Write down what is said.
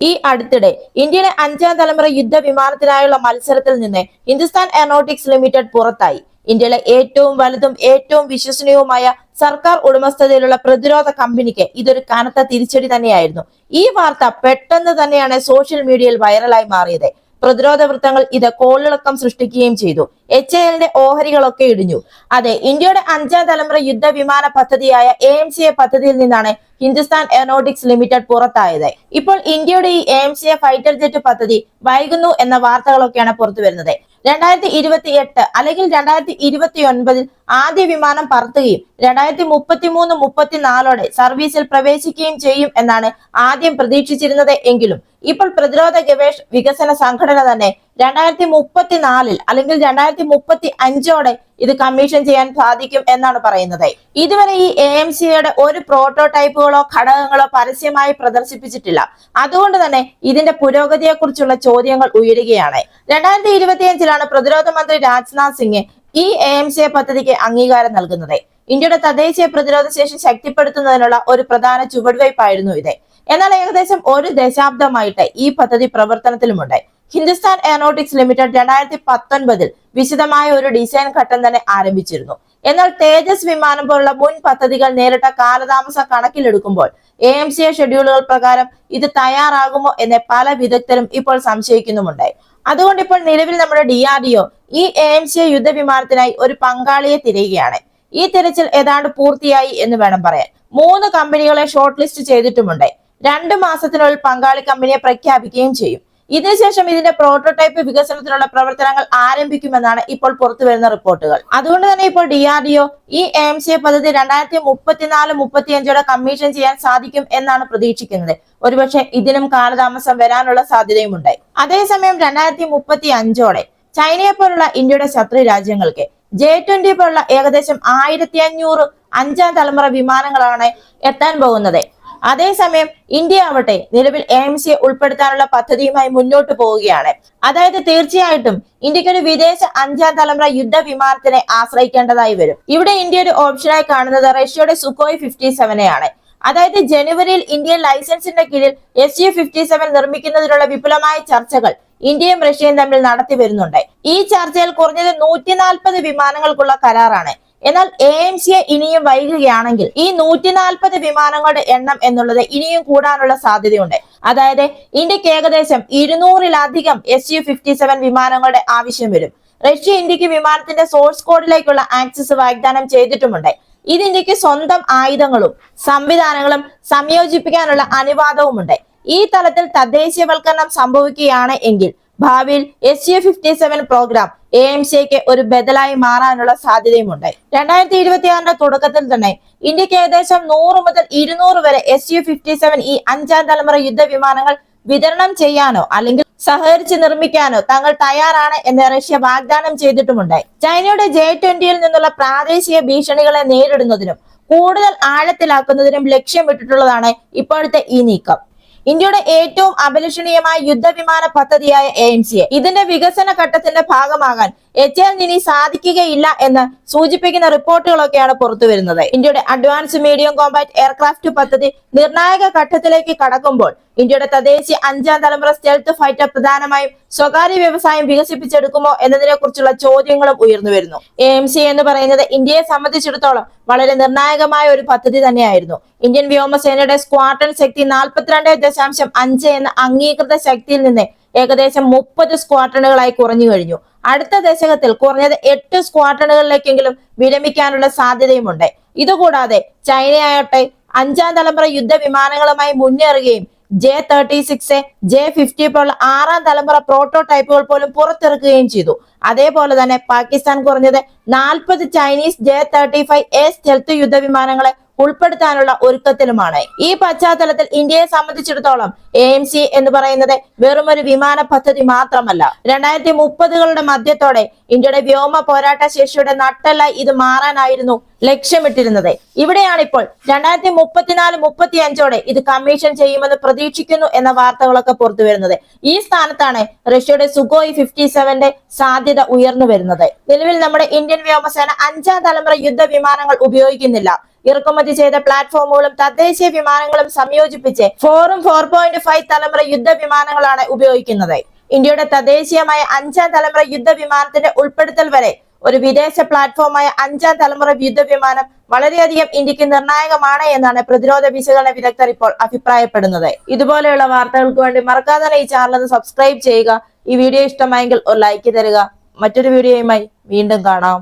ഈ അടുത്തിടെ ഇന്ത്യയിലെ അഞ്ചാം തലമുറ യുദ്ധ വിമാനത്തിനായുള്ള മത്സരത്തിൽ നിന്ന് ഹിന്ദുസ്ഥാൻ എയറോനോട്ടിക്സ് ലിമിറ്റഡ് പുറത്തായി. ഇന്ത്യയിലെ ഏറ്റവും വലുതും ഏറ്റവും വിശ്വസനീയവുമായ സർക്കാർ ഉടമസ്ഥതയിലുള്ള പ്രതിരോധ കമ്പനിക്ക് ഇതൊരു കനത്ത തിരിച്ചടി തന്നെയായിരുന്നു. ഈ വാർത്ത പെട്ടെന്ന് തന്നെയാണ് സോഷ്യൽ മീഡിയയിൽ വൈറലായി മാറിയത്. പ്രതിരോധ വൃത്തങ്ങൾ ഇത് കോളിളക്കം സൃഷ്ടിക്കുകയും ചെയ്തു. എച്ച് എല്ലിന്റെ ഓഹരികളൊക്കെ ഇടിഞ്ഞു. അതെ ഇന്ത്യയുടെ അഞ്ചാം തലമുറ യുദ്ധ വിമാന പദ്ധതിയായ എ എം സി എ പദ്ധതിയിൽ നിന്നാണ് ഹിന്ദുസ്ഥാൻ എയറോനോട്ടിക്സ് ലിമിറ്റഡ് പുറത്തായത്. ഇപ്പോൾ ഇന്ത്യയുടെ ഈ A M C A fighter jet പദ്ധതി വൈകുന്നു എന്ന വാർത്തകളൊക്കെയാണ് പുറത്തു വരുന്നത് രണ്ടായിരത്തി ഇരുപത്തി എട്ട് അല്ലെങ്കിൽ രണ്ടായിരത്തി ഇരുപത്തി ഒൻപതിൽ ആദ്യ വിമാനം പറത്തുകയും രണ്ടായിരത്തി മുപ്പത്തി മൂന്ന് മുപ്പത്തിനാലോടെ സർവീസിൽ പ്രവേശിക്കുകയും ചെയ്യും എന്നാണ് ആദ്യം പ്രതീക്ഷിച്ചിരുന്നത് എങ്കിലും ഇപ്പോൾ പ്രതിരോധ ഗവേഷ വികസന സംഘടന തന്നെ രണ്ടായിരത്തി മുപ്പത്തിനാലിൽ അല്ലെങ്കിൽ രണ്ടായിരത്തി മുപ്പത്തി അഞ്ചോടെ ഇത് കമ്മീഷൻ ചെയ്യാൻ സാധിക്കും എന്നാണ് പറയുന്നത്. ഇതുവരെ ഈ എ എം സിയുടെ ഒരു പ്രോട്ടോടൈപ്പുകളോ ഘടകങ്ങളോ പരസ്യമായി പ്രദർശിപ്പിച്ചിട്ടില്ല. അതുകൊണ്ട് തന്നെ ഇതിന്റെ പുരോഗതിയെക്കുറിച്ചുള്ള ചോദ്യങ്ങൾ ഉയരുകയാണ്. രണ്ടായിരത്തി ഇരുപത്തിയഞ്ചിലാണ് പ്രതിരോധ മന്ത്രി രാജ്നാഥ് സിംഗ് ഈ എ എം സി പദ്ധതിക്ക് അംഗീകാരം നൽകുന്നത്. ഇന്ത്യയുടെ തദ്ദേശീയ പ്രതിരോധ ശേഷി ശക്തിപ്പെടുത്തുന്നതിനുള്ള ഒരു പ്രധാന ചുവടുവയ്പായിരുന്നു ഇത്. എന്നാൽ ഏകദേശം ഒരു ദശാബ്ദമായിട്ട് ഈ പദ്ധതി പ്രവർത്തനത്തിലുമുണ്ട്. ഹിന്ദുസ്ഥാൻ എയറോനോട്ടിക്സ് ലിമിറ്റഡ് രണ്ടായിരത്തി പത്തൊൻപതിൽ വിശദമായ ഒരു ഡിസൈൻ ഘട്ടം തന്നെ ആരംഭിച്ചിരുന്നു. എന്നാൽ തേജസ് വിമാനം പോലുള്ള മുൻ പദ്ധതികൾ നേരിട്ട കാലതാമസം കണക്കിലെടുക്കുമ്പോൾ എ എം സി ഷെഡ്യൂളുകൾ പ്രകാരം ഇത് തയ്യാറാകുമോ എന്ന് പല വിദഗ്ധരും ഇപ്പോൾ സംശയിക്കുന്നുമുണ്ടായി. അതുകൊണ്ട് ഇപ്പോൾ നിലവിൽ നമ്മുടെ ഡി ആർ ഡി ഒ ഈ എ എം സി യുദ്ധവിമാനത്തിനായി ഒരു പങ്കാളിയെ തിരയുകയാണ്. ഈ തിരച്ചിൽ ഏതാണ്ട് പൂർത്തിയായി എന്ന് വേണം പറയാൻ. മൂന്ന് കമ്പനികളെ ഷോർട്ട് ലിസ്റ്റ് ചെയ്തിട്ടുമുണ്ട് രണ്ട് മാസത്തിനുള്ളിൽ പങ്കാളി കമ്പനിയെ പ്രഖ്യാപിക്കുകയും ചെയ്യും. ഇതിനുശേഷം ഇതിന്റെ പ്രോട്ടോടൈപ്പ് വികസനത്തിനുള്ള പ്രവർത്തനങ്ങൾ ആരംഭിക്കുമെന്നാണ് ഇപ്പോൾ പുറത്തു വരുന്ന റിപ്പോർട്ടുകൾ. അതുകൊണ്ട് തന്നെ ഇപ്പോൾ ഡി ആർ ഡി ഒ ഈ എം സി എ പദ്ധതി രണ്ടായിരത്തി മുപ്പത്തിനാല് മുപ്പത്തിയഞ്ചോടെ കമ്മീഷൻ ചെയ്യാൻ സാധിക്കും എന്നാണ് പ്രതീക്ഷിക്കുന്നത്. ഒരുപക്ഷെ ഇതിനും കാലതാമസം വരാനുള്ള സാധ്യതയുമുണ്ട് അതേസമയം രണ്ടായിരത്തി മുപ്പത്തി അഞ്ചോടെ ചൈനയെ പോലുള്ള ഇന്ത്യയുടെ ശത്രു രാജ്യങ്ങൾക്ക് ജെ ട്വന്റി പോലുള്ള ഏകദേശം ആയിരത്തി അഞ്ഞൂറ് അഞ്ചാം തലമുറ വിമാനങ്ങളാണ് എത്താൻ പോകുന്നത്. അതേസമയം ഇന്ത്യ ആവട്ടെ നിലവിൽ എം സി ഉൾപ്പെടുത്താനുള്ള പദ്ധതിയുമായി മുന്നോട്ട് പോവുകയാണ്. അതായത് തീർച്ചയായിട്ടും ഇന്ത്യയ്ക്ക് ഒരു വിദേശ അഞ്ചാം തലമുറ യുദ്ധ വിമാനത്തിനെ ആശ്രയിക്കേണ്ടതായി വരും. ഇവിടെ ഇന്ത്യ ഒരു ഓപ്ഷനായി കാണുന്നത് റഷ്യയുടെ സുക്കോയ് ഫിഫ്റ്റി സെവനെയാണ് അതായത് ജനുവരിയിൽ ഇന്ത്യൻ ലൈസൻസിന്റെ കീഴിൽ എസ് യു ഫിഫ്റ്റി സെവൻ നിർമ്മിക്കുന്നതിനുള്ള വിപുലമായ ചർച്ചകൾ ഇന്ത്യയും റഷ്യയും തമ്മിൽ നടത്തി വരുന്നുണ്ട്. ഈ ചർച്ചയിൽ കുറഞ്ഞത് നൂറ്റി നാൽപ്പത് വിമാനങ്ങൾക്കുള്ള കരാറാണ്. എന്നാൽ എ എം സിയെ ഇനിയും വൈകുകയാണെങ്കിൽ ഈ നൂറ്റി നാൽപ്പത് വിമാനങ്ങളുടെ എണ്ണം എന്നുള്ളത് ഇനിയും കൂടാനുള്ള സാധ്യതയുണ്ട്. അതായത് ഇന്ത്യയ്ക്ക് ഏകദേശം ഇരുന്നൂറിലധികം എസ് യു ഫിഫ്റ്റി സെവൻ വിമാനങ്ങളുടെ ആവശ്യം വരും. റഷ്യ ഇന്ത്യയ്ക്ക് വിമാനത്തിന്റെ സോഴ്സ് കോഡിലേക്കുള്ള ആക്സസ് വാഗ്ദാനം ചെയ്തിട്ടുമുണ്ട്. ഇത് ഇന്ത്യയ്ക്ക് സ്വന്തം ആയുധങ്ങളും സംവിധാനങ്ങളും സംയോജിപ്പിക്കാനുള്ള അനുവാദവുമുണ്ട്. ഈ തലത്തിൽ തദ്ദേശീയവൽക്കരണം സംഭവിക്കുകയാണ് എങ്കിൽ ഭാവിയിൽ S U fifty seven program A M സിക്ക് ഒരു ബദലായി മാറാനുള്ള സാധ്യതയുമുണ്ട്. രണ്ടായിരത്തി ഇരുപത്തിയാറിന്റെ തുടക്കത്തിൽ തന്നെ ഇന്ത്യയ്ക്ക് ഏകദേശം നൂറ് മുതൽ ഇരുന്നൂറ് വരെ എസ് യു ഫിഫ്റ്റി സെവൻ ഈ അഞ്ചാം തലമുറ യുദ്ധ വിമാനങ്ങൾ വിതരണം ചെയ്യാനോ അല്ലെങ്കിൽ സഹകരിച്ച് നിർമ്മിക്കാനോ തങ്ങൾ തയ്യാറാണ് എന്ന് റഷ്യ വാഗ്ദാനം ചെയ്തിട്ടുമുണ്ട്. ചൈനയുടെ ജെ ട്വന്റിയിൽ നിന്നുള്ള പ്രാദേശിക ഭീഷണികളെ നേരിടുന്നതിനും കൂടുതൽ ആഴത്തിലാക്കുന്നതിനും ലക്ഷ്യമിട്ടിട്ടുള്ളതാണ് ഇപ്പോഴത്തെ ഈ നീക്കം. ഇന്ത്യയുടെ ഏറ്റവും അഭിലഷണീയമായ യുദ്ധവിമാന പദ്ധതിയായ എയിംസിയെ ഇതിന്റെ വികസന ഘട്ടത്തിന്റെ ഭാഗമാകാൻ എൽ ഇനി സാധിക്കുകയില്ല എന്ന് സൂചിപ്പിക്കുന്ന റിപ്പോർട്ടുകളൊക്കെയാണ് പുറത്തു വരുന്നത്. ഇന്ത്യയുടെ അഡ്വാൻസ് മീഡിയം കോമ്പാറ്റ് എയർക്രാഫ്റ്റ് പദ്ധതി നിർണായക ഘട്ടത്തിലേക്ക് കടക്കുമ്പോൾ ഇന്ത്യയുടെ തദ്ദേശീയ അഞ്ചാം തലമുറ സ്റ്റെൽത്ത് ഫൈറ്റർ പ്രധാനമായും സ്വകാര്യ വ്യവസായം വികസിപ്പിച്ചെടുക്കുമോ എന്നതിനെ കുറിച്ചുള്ള ചോദ്യങ്ങളും ഉയർന്നു വരുന്നു. എ എം സി എന്ന് പറയുന്നത് ഇന്ത്യയെ സംബന്ധിച്ചിടത്തോളം വളരെ നിർണായകമായ ഒരു പദ്ധതി തന്നെയായിരുന്നു. ഇന്ത്യൻ വ്യോമസേനയുടെ സ്ക്വാഡ്രൺ ശക്തി നാൽപ്പത്തിരണ്ട് ദശാംശം അഞ്ച് എന്ന അംഗീകൃത ശക്തിയിൽ നിന്ന് ഏകദേശം മുപ്പത് സ്ക്വാഡ്രണുകളായി കുറഞ്ഞു കഴിഞ്ഞു. അടുത്ത ദശകത്തിൽ കുറഞ്ഞത് എട്ട് സ്ക്വാഡ്രണുകളിലേക്കെങ്കിലും വിരമിക്കാനുള്ള സാധ്യതയുമുണ്ട്. ഇതുകൂടാതെ ചൈനയായോട്ടെ അഞ്ചാം തലമുറ യുദ്ധ വിമാനങ്ങളുമായി മുന്നേറുകയും J thirty six J fifty പോലുള്ള ആറാം തലമുറ പ്രോട്ടോടൈപ്പുകൾ പോലും പുറത്തിറക്കുകയും ചെയ്തു. അതേപോലെ തന്നെ പാകിസ്ഥാൻ കുറഞ്ഞത് നാൽപ്പത് Chinese J thirty five A stealth യുദ്ധവിമാനങ്ങളെ ഉൾപ്പെടുത്താനുള്ള ഒരുക്കത്തിലുമാണ്. ഈ പശ്ചാത്തലത്തിൽ ഇന്ത്യയെ സംബന്ധിച്ചിടത്തോളം എ എം സി എന്ന് പറയുന്നത് വെറും ഒരു വിമാന പദ്ധതി മാത്രമല്ല. രണ്ടായിരത്തി മുപ്പതുകളുടെ മധ്യത്തോടെ ഇന്ത്യയുടെ വ്യോമ പോരാട്ട ശേഷിയുടെ നട്ടല്ല ഇത് മാറാനായിരുന്നു ലക്ഷ്യമിട്ടിരുന്നത്. ഇവിടെയാണ് ഇപ്പോൾ രണ്ടായിരത്തി മുപ്പത്തിനാല് മുപ്പത്തി അഞ്ചോടെ ഇത് കമ്മീഷൻ ചെയ്യുമെന്ന് പ്രതീക്ഷിക്കുന്നു എന്ന വാർത്തകളൊക്കെ പുറത്തു വരുന്നത്. ഈ സ്ഥാനത്താണ് റഷ്യയുടെ സുഗോയ് ഫിഫ്റ്റി സെവന്റെ സാധ്യത ഉയർന്നു വരുന്നത്. നിലവിൽ നമ്മുടെ ഇന്ത്യൻ വ്യോമസേന അഞ്ചാം തലമുറ യുദ്ധ വിമാനങ്ങൾ ഉപയോഗിക്കുന്നില്ല. ഇറക്കുമതി ചെയ്ത പ്ലാറ്റ്ഫോമുകളും തദ്ദേശീയ വിമാനങ്ങളും സംയോജിപ്പിച്ച് ഫോറും ഫോർ പോയിന്റ് ഫൈവ് തലമുറ യുദ്ധ വിമാനങ്ങളാണ് ഉപയോഗിക്കുന്നത്. ഇന്ത്യയുടെ തദ്ദേശീയമായ അഞ്ചാം തലമുറ യുദ്ധ വിമാനത്തിന്റെ ഉൾപ്പെടുത്തൽ വരെ ഒരു വിദേശ പ്ലാറ്റ്ഫോമായ അഞ്ചാം തലമുറ യുദ്ധ വിമാനം വളരെയധികം ഇന്ത്യയ്ക്ക് നിർണായകമാണ് എന്നാണ് പ്രതിരോധ വിശകലന വിദഗ്ധർ ഇപ്പോൾ അഭിപ്രായപ്പെടുന്നത്. ഇതുപോലെയുള്ള വാർത്തകൾക്ക് വേണ്ടി മറക്കാതെ ഈ ചാനൽ സബ്സ്ക്രൈബ് ചെയ്യുക. ഈ വീഡിയോ ഇഷ്ടമായെങ്കിൽ ഒരു ലൈക്ക് തരിക. മറ്റൊരു വീഡിയോയുമായി വീണ്ടും കാണാം.